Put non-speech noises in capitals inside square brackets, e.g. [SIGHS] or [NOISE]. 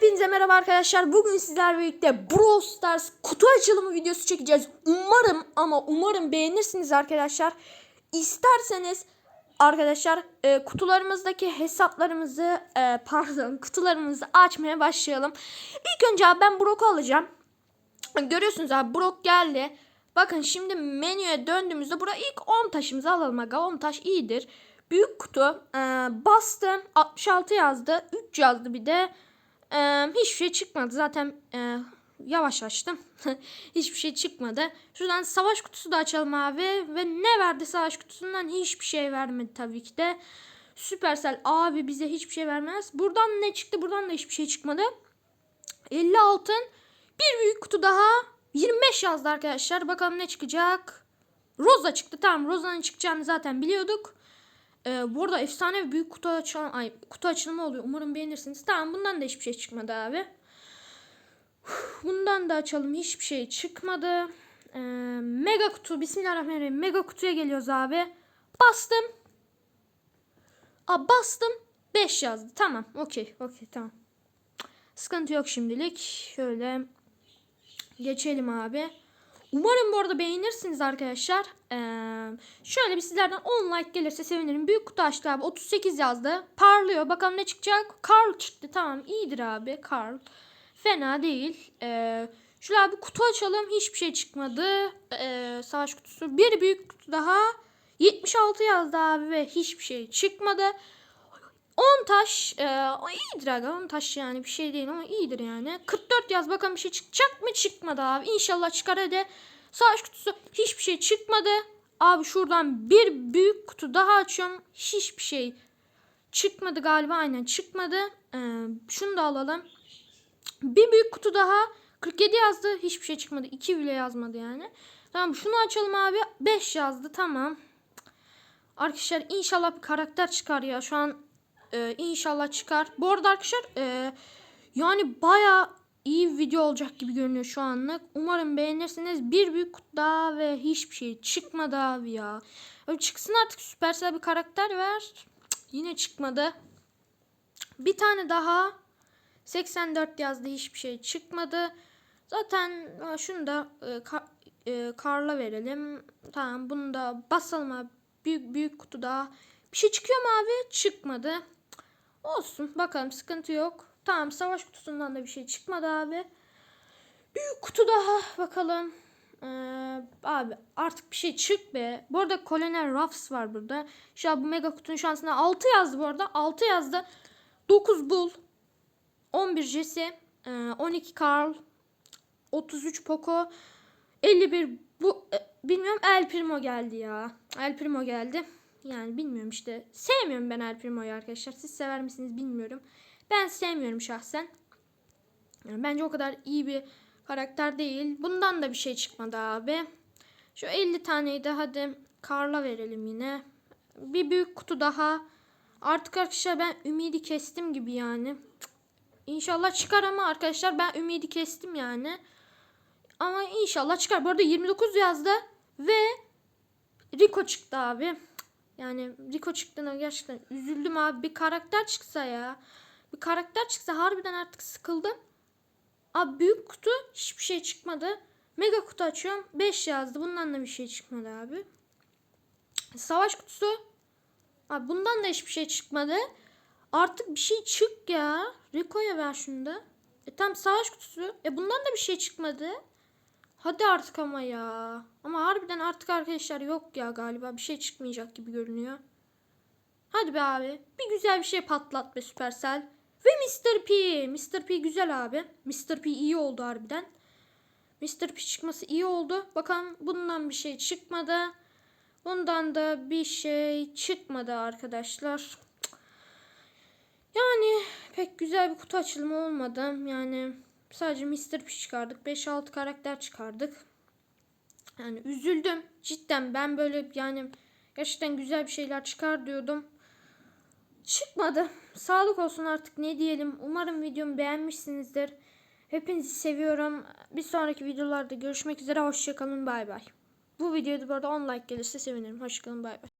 Hepinize merhaba arkadaşlar. Bugün sizlerle birlikte Brawl Stars kutu açılımı videosu çekeceğiz. Umarım ama umarım beğenirsiniz arkadaşlar. İsterseniz arkadaşlar e, kutularımızdaki hesaplarımızı e, pardon [LAUGHS] kutularımızı açmaya başlayalım. İlk önce abi ben Brock'u alacağım. Görüyorsunuz abi Brock geldi. Bakın şimdi menüye döndüğümüzde burada ilk 10 taşımızı alalım aga. 10 taş iyidir. Büyük kutu e, bastım 66 yazdı 3 yazdı bir de e, hiçbir şey çıkmadı. Zaten e, yavaş açtım [LAUGHS] hiçbir şey çıkmadı. Şuradan savaş kutusu da açalım abi. Ve ne verdi savaş kutusundan? Hiçbir şey vermedi tabii ki de. Supercell abi bize hiçbir şey vermez. Buradan ne çıktı? Buradan da hiçbir şey çıkmadı. 50 altın. Bir büyük kutu daha. 25 yazdı arkadaşlar. Bakalım ne çıkacak? Rosa çıktı. Tamam Rosa'nın çıkacağını zaten biliyorduk ee, bu arada efsane büyük kutu açılımı, ay, kutu açılımı oluyor. Umarım beğenirsiniz. Tamam bundan da hiçbir şey çıkmadı abi. [SIGHS] Bundan da açalım. Hiçbir şey çıkmadı. Ee, mega kutu. Bismillahirrahmanirrahim. Mega kutuya geliyoruz abi. Bastım. Aa, bastım. 5 yazdı. Tamam. Okey. Okey. Tamam. Sıkıntı yok şimdilik. Şöyle geçelim abi. Umarım bu arada beğenirsiniz arkadaşlar. Ee, şöyle bir sizlerden 10 like gelirse sevinirim. Büyük kutu açtı abi. 38 yazdı. Parlıyor. Bakalım ne çıkacak. Carl çıktı. Tamam iyidir abi. Carl. Fena değil. Ee, şöyle abi kutu açalım. Hiçbir şey çıkmadı. Ee, savaş kutusu. Bir büyük kutu daha. 76 yazdı abi ve hiçbir şey çıkmadı. 10 taş e, iyidir aga 10 taş yani bir şey değil ama iyidir yani. 44 yaz bakalım bir şey çıkacak mı çıkmadı abi. İnşallah çıkar hadi. Savaş kutusu hiçbir şey çıkmadı. Abi şuradan bir büyük kutu daha açıyorum. Hiçbir şey çıkmadı galiba aynen çıkmadı. Ee, şunu da alalım. Bir büyük kutu daha. 47 yazdı. Hiçbir şey çıkmadı. 2 bile yazmadı yani. Tamam şunu açalım abi. 5 yazdı tamam. Arkadaşlar inşallah bir karakter çıkar ya. Şu an ee, inşallah çıkar. Bu arada arkadaşlar e, yani baya iyi bir video olacak gibi görünüyor şu anlık. Umarım beğenirsiniz. Bir büyük kutu daha ve hiçbir şey çıkmadı abi ya. Öyle çıksın artık süpersel bir karakter ver. Cık, yine çıkmadı. Bir tane daha. 84 yazdı hiçbir şey çıkmadı. Zaten e, şunu da e, kar, e, Karla verelim. Tamam bunu da basalım abi. Büyük, büyük kutu daha. Bir şey çıkıyor mu abi? Çıkmadı. Olsun bakalım sıkıntı yok. Tamam savaş kutusundan da bir şey çıkmadı abi. Büyük kutu daha bakalım. Ee, abi artık bir şey çık be. Bu arada Colonel Ruffs var burada. Şu an bu mega kutunun şansına 6 yazdı bu arada. 6 yazdı. 9 Bull. 11 Jesse. 12 Carl. 33 Poco. 51 bu e, bilmiyorum El Primo geldi ya. El Primo geldi. Yani bilmiyorum işte. Sevmiyorum ben El Primo'yu arkadaşlar. Siz sever misiniz bilmiyorum. Ben sevmiyorum şahsen. Yani bence o kadar iyi bir karakter değil. Bundan da bir şey çıkmadı abi. Şu 50 taneyi de hadi Karla verelim yine. Bir büyük kutu daha. Artık arkadaşlar ben ümidi kestim gibi yani. İnşallah çıkar ama arkadaşlar ben ümidi kestim yani. Ama inşallah çıkar. Bu arada 29 yazdı ve Rico çıktı abi. Yani Rico çıktığına gerçekten üzüldüm abi. Bir karakter çıksa ya. Bir karakter çıksa harbiden artık sıkıldım. Abi büyük kutu hiçbir şey çıkmadı. Mega kutu açıyorum. 5 yazdı. Bundan da bir şey çıkmadı abi. Savaş kutusu. Abi bundan da hiçbir şey çıkmadı. Artık bir şey çık ya. Rico'ya ver şunu da. E tam savaş kutusu. E bundan da bir şey çıkmadı. Hadi artık ama ya. Ama harbiden artık arkadaşlar yok ya galiba. Bir şey çıkmayacak gibi görünüyor. Hadi be abi. Bir güzel bir şey patlat be Supercell. Ve Mr. P. Mr. P güzel abi. Mr. P iyi oldu harbiden. Mr. P çıkması iyi oldu. Bakalım bundan bir şey çıkmadı. Bundan da bir şey çıkmadı arkadaşlar. Yani pek güzel bir kutu açılımı olmadı. Yani Sadece Mr. P çıkardık. 5-6 karakter çıkardık. Yani üzüldüm. Cidden ben böyle yani gerçekten güzel bir şeyler çıkar diyordum. Çıkmadı. Sağlık olsun artık ne diyelim. Umarım videomu beğenmişsinizdir. Hepinizi seviyorum. Bir sonraki videolarda görüşmek üzere. Hoşçakalın. Bay bay. Bu videoda bu arada 10 like gelirse sevinirim. Hoşçakalın. Bay bay.